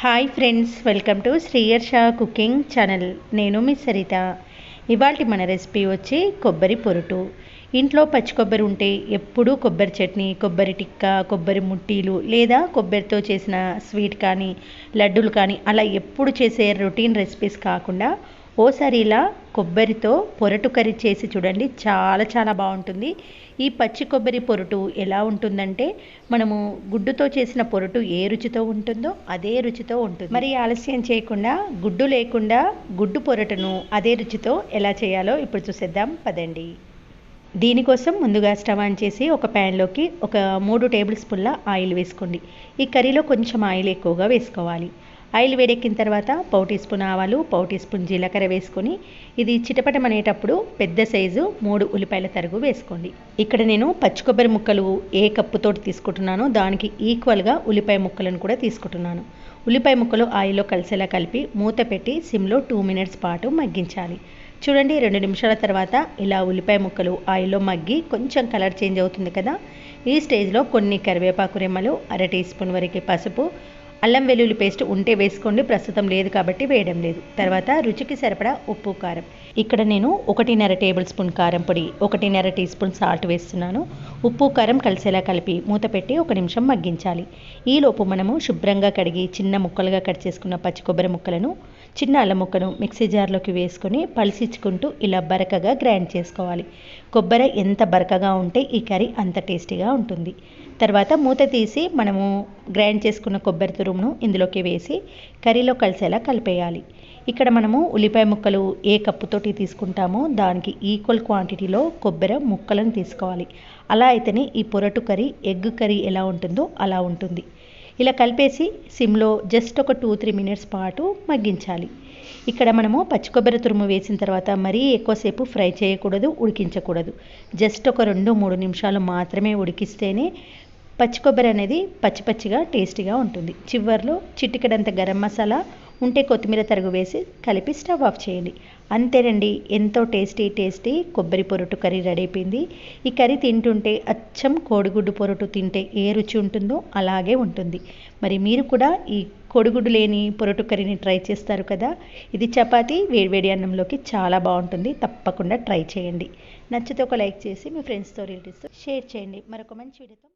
Hi friends welcome to శ్రీయర్ షా cooking channel నేను మీ సరిత. ఇవాళ మన రెసిపీ వచ్చి కొబ్బరి పొరుటు. ఇంట్లో పచ్చి కొబ్బరి ఉంటే ఎప్పుడూ కొబ్బరి చట్నీ కొబ్బరి టిక్క కొబ్బరి ముట్టీలు లేదా కొబ్బరితో చేసిన స్వీట్ కానీ లడ్డూలు కానీ అలా ఎప్పుడు చేసే రొటీన్ రెసిపీస్ కాకుండా ఓసారి ఇలా కొబ్బరితో పొరటు కర్రీ చేసి చూడండి. చాలా చాలా బాగుంటుంది. ఈ పచ్చి కొబ్బరి పొరటు ఎలా ఉంటుందంటే మనము గుడ్డుతో చేసిన పొరటు ఏ రుచితో ఉంటుందో అదే రుచితో ఉంటుంది. మరి ఆలస్యం చేయకుండా గుడ్డు లేకుండా గుడ్డు పొరటును అదే రుచితో ఎలా చేయాలో ఇప్పుడు చూసేద్దాం. పదండి. దీనికోసం ముందుగా స్టవ్ ఆన్ చేసి ఒక ప్యాన్లోకి ఒక మూడు టేబుల్ స్పూన్ల ఆయిల్ వేసుకోండి. ఈ కర్రీలో కొంచెం ఆయిల్ ఎక్కువగా వేసుకోవాలి. ఆయిల్ వేడెక్కిన తర్వాత పావు టీ స్పూన్ ఆవాలు పావు టీ స్పూన్ జీలకర్ర వేసుకొని ఇది చిటపటమనేటప్పుడు పెద్ద సైజు మూడు ఉల్లిపాయల తరుగు వేసుకోండి. ఇక్కడ నేను పచ్చి కొబ్బరి ముక్కలు ఏ కప్పుతోటి తీసుకుంటున్నానో దానికి ఈక్వల్గా ఉల్లిపాయ ముక్కలను కూడా తీసుకుంటున్నాను. ఉల్లిపాయ ముక్కలు ఆయిల్లో కలిసేలా కలిపి మూత పెట్టి సిమ్లో టూ మినిట్స్ పాటు మగ్గించాలి. చూడండి రెండు నిమిషాల తర్వాత ఇలా ఉల్లిపాయ ముక్కలు ఆయిల్లో మగ్గి కొంచెం కలర్ చేంజ్ అవుతుంది కదా? ఈ స్టేజ్లో కొన్ని కరివేపాకు రెమ్మలు అర టీ స్పూన్ వరకు పసుపు అల్లం వెల్లుల్లి పేస్ట్ ఉంటే వేసుకోండి ప్రస్తుతం లేదు కాబట్టి వేయడం లేదు. తర్వాత రుచికి సరిపడా ఉప్పు కారం. ఇక్కడ నేను ఒకటిన్నర టేబుల్ స్పూన్ కారం పొడి ఒకటిన్నర టీ స్పూన్ సాల్ట్ వేస్తున్నాను. ఉప్పు కారం కలిసేలా కలిపి మూత పెట్టి ఒక నిమిషం మగ్గించాలి. ఈలోపు మనము శుభ్రంగా కడిగి చిన్న ముక్కలుగా కట్ చేసుకున్న పచ్చి కొబ్బరి ముక్కలను చిన్న అల్లం ముక్కను మిక్సీ జార్లోకి వేసుకొని పలిసించుకుంటూ ఇలా బరకగా గ్రైండ్ చేసుకోవాలి. కొబ్బరి ఎంత బరకగా ఉంటే ఈ కర్రీ అంత టేస్టీగా ఉంటుంది. తర్వాత మూత తీసి మనము గ్రైండ్ చేసుకున్న కొబ్బరి తురుమును ఇందులోకి వేసి కర్రీలో కలిసేలా కలిపేయాలి. ఇక్కడ మనము ఉల్లిపాయ ముక్కలు ఏ కప్పుతోటి తీసుకుంటామో దానికి ఈక్వల్ క్వాంటిటీలో కొబ్బరి ముక్కలను తీసుకోవాలి. అలా అయితేనే ఈ పొరటు కర్రీ ఎగ్ కర్రీ ఎలా ఉంటుందో అలా ఉంటుంది. ఇలా కలిపేసి సిమ్లో జస్ట్ ఒక టూ త్రీ మినిట్స్ పాటు మగ్గించాలి. ఇక్కడ మనము పచ్చి కొబ్బరి తురుము వేసిన తర్వాత మరీ ఎక్కువసేపు ఫ్రై చేయకూడదు ఉడికించకూడదు. జస్ట్ ఒక రెండు మూడు నిమిషాలు మాత్రమే ఉడికిస్తేనే పచ్చి కొబ్బరి అనేది పచ్చి పచ్చిగా టేస్టీగా ఉంటుంది. చివర్లో చిటికడంత గరం మసాలా ఉంటే కొత్తిమీర తరుగు వేసి కలిపి స్టవ్ ఆఫ్ చేయండి. అంతేనండి ఎంతో టేస్టీ టేస్టీ కొబ్బరి పొరటు కర్రీ రెడీ అయిపోయింది. ఈ కర్రీ తింటుంటే అచ్చం కోడిగుడ్డు పొరటు తింటే ఏ రుచి ఉంటుందో అలాగే ఉంటుంది. మరి మీరు కూడా ఈ కోడిగుడ్డు లేని పొరటు కర్రీని ట్రై చేస్తారు కదా? ఇది చపాతీ వేడివేడి అన్నంలోకి చాలా బాగుంటుంది. తప్పకుండా ట్రై చేయండి. నచ్చితే ఒక లైక్ చేసి మీ ఫ్రెండ్స్తో రిలేటివ్స్తో షేర్ చేయండి. మరొక మంచి వీడియోతో